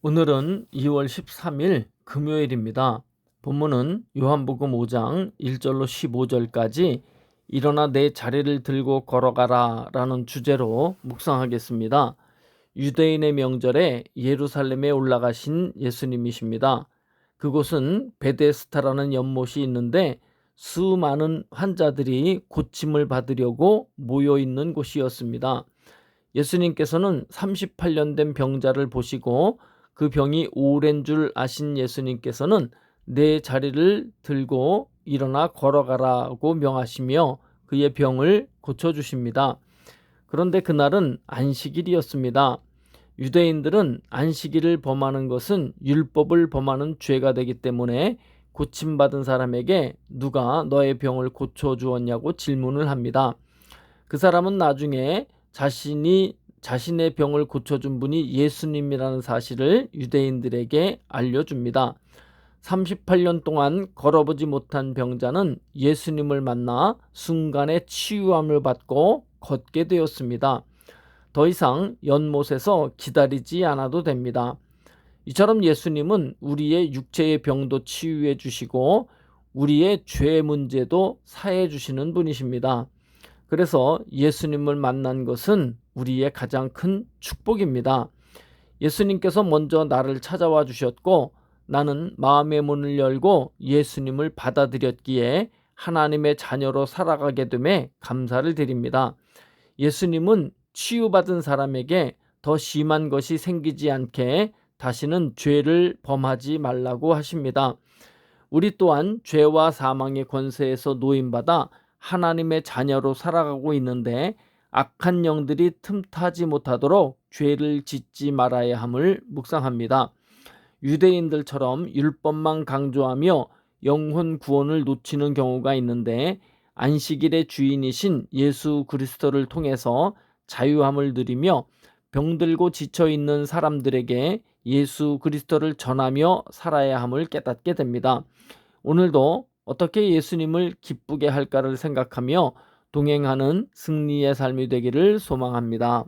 오늘은 2월 13일 금요일입니다. 본문은 요한복음 5장 1절로 15절까지 일어나 내 자리를 들고 걸어가라 라는 주제로 묵상하겠습니다. 유대인의 명절에 예루살렘에 올라가신 예수님이십니다. 그곳은 베데스타라는 연못이 있는데 수많은 환자들이 고침을 받으려고 모여 있는 곳이었습니다. 예수님께서는 38년 된 병자를 보시고 그 병이 오랜 줄 아신 예수님께서는 내 자리를 들고 일어나 걸어가라고 명하시며 그의 병을 고쳐주십니다. 그런데 그날은 안식일이었습니다. 유대인들은 안식일을 범하는 것은 율법을 범하는 죄가 되기 때문에 고침받은 사람에게 누가 너의 병을 고쳐주었냐고 질문을 합니다. 그 사람은 나중에 자신이 자신의 병을 고쳐준 분이 예수님이라는 사실을 유대인들에게 알려줍니다. 38년 동안 걸어보지 못한 병자는 예수님을 만나 순간에 치유함을 받고 걷게 되었습니다. 더 이상 연못에서 기다리지 않아도 됩니다. 이처럼 예수님은 우리의 육체의 병도 치유해 주시고 우리의 죄 문제도 사해 주시는 분이십니다. 그래서 예수님을 만난 것은 우리의 가장 큰 축복입니다. 예수님께서 먼저 나를 찾아와 주셨고 나는 마음의 문을 열고 예수님을 받아들였기에 하나님의 자녀로 살아가게 됨에 감사를 드립니다. 예수님은 치유받은 사람에게 더 심한 것이 생기지 않게 다시는 죄를 범하지 말라고 하십니다. 우리 또한 죄와 사망의 권세에서 노임받아 하나님의 자녀로 살아가고 있는데 악한 영들이 틈타지 못하도록 죄를 짓지 말아야 함을 묵상합니다. 유대인들처럼 율법만 강조하며 영혼 구원을 놓치는 경우가 있는데 안식일의 주인이신 예수 그리스도를 통해서 자유함을 누리며 병들고 지쳐 있는 사람들에게 예수 그리스도를 전하며 살아야 함을 깨닫게 됩니다. 오늘도 어떻게 예수님을 기쁘게 할까를 생각하며 동행하는 승리의 삶이 되기를 소망합니다.